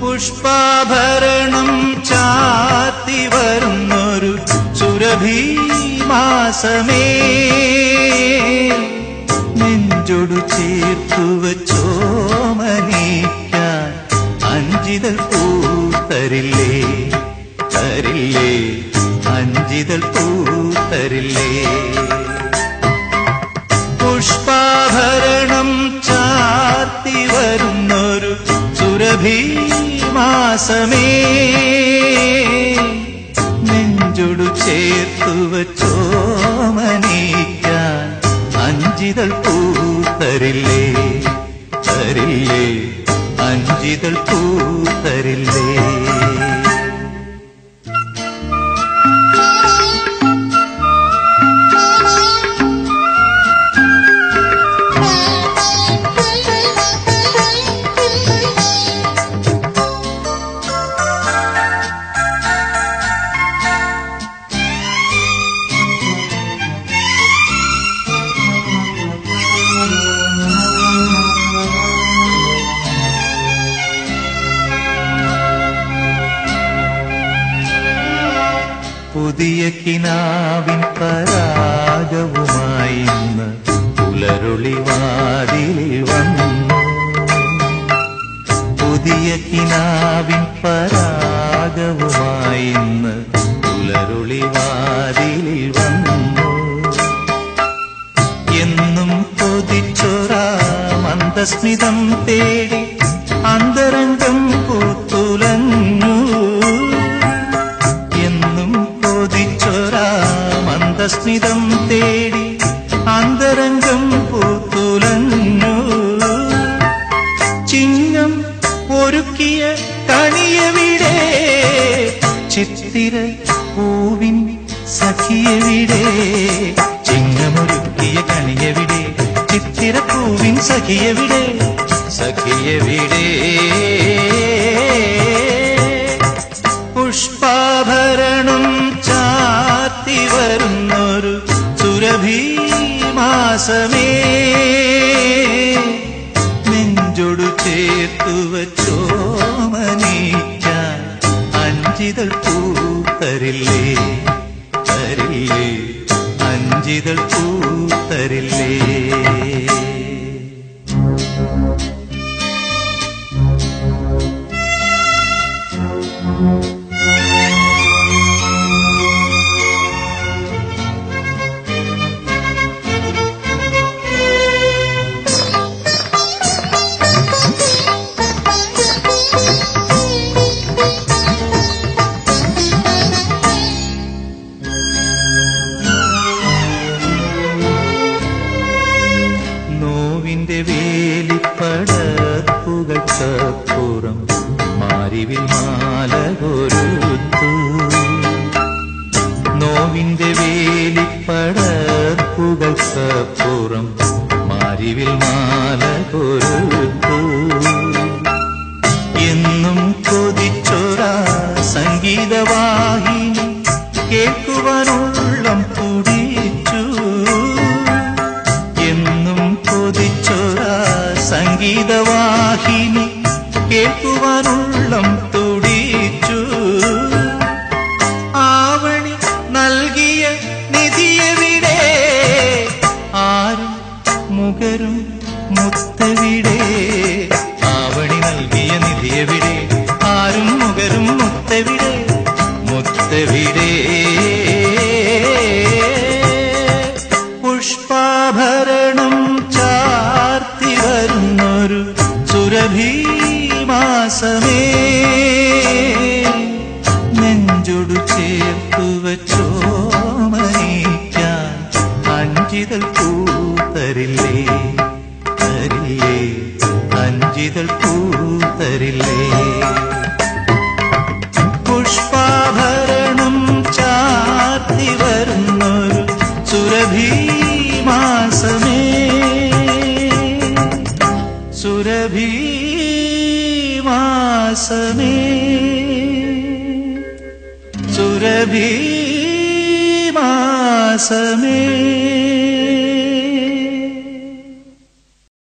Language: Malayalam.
പുഷ്പാഭരണം ചാത്തി വരുന്നൊരു സുരഭി മാസമേ. നെഞ്ചൊടു ചേർത്തു വച്ചോമനിക്കാൻ അഞ്ചിതൽ പൂത്തരില്ലേ? തരില്ലേ? അഞ്ചിതൽ പൂത്തരില്ലേ? പുഷ്പാഭരണം ചാത്തി വരുന്നൊരു സുരഭി മാസമേ നെഞ്ചൊടു ചേർത്തു വച്ചോമനിക്കാൻ അഞ്ചിതൾ പൂത്തരില്ലേ. തരില്ലേ. അഞ്ചിതൾ പൂത്തരില്ലേ പുതിയ കിനാവിൻ പരാഗവുമായി ഇന്ന് വന്നു. പുതിയ കിനാവിൻ പരാഗവുമായി ഇന്ന് വന്നു. എന്നും കൊതിച്ചൊരാ മന്ദസ്മിതം തേടി അന്തരംഗം മന്ദസ്മിതം തേടി അന്തരംഗം പൂത്തുലഞ്ഞു. ചിങ്ങം ഒരുക്കിയ കണിയവിടെ ചിത്തിര പൂവിൻ സഖിയവിടെ ചിങ്ങമൊരുക്കിയ കണിയവിടെ ചിത്തിര പൂവിൻ സഖിയവിടെ സഖിയവിടെ മാസമേ നെഞ്ചൊടു ചേർത്തു വച്ചോമനീച്ച അഞ്ചിതൾ പൂത്തരില്ലേ? തരില്ലേ? അഞ്ചിതൾ പൂത്തരില്ലേ? നോവിന്റെ കൊരുത്തു. നോവിന്റെ എന്നും കേൾക്കുവാനുള്ളം എന്നും സംഗീതവാഹിനി കേൾക്കുവാനുള്ളം തുടിച്ചു. ആവണി നൽകിയ നിധിയവിടെ? ആരും മുകരും മുത്തവിടെ. ആവണി നൽകിയ നിധിയവിടെ? ആരും മുകരും മുത്തവിടെ. മുത്തവിടെ. പൂത്തരില്ലേ പുഷ്പാഭരണം ചാർത്തി വരുന്നൊരു സുരഭി മാസമേ സുരഭി മാസമേ സുരഭി മാസമേ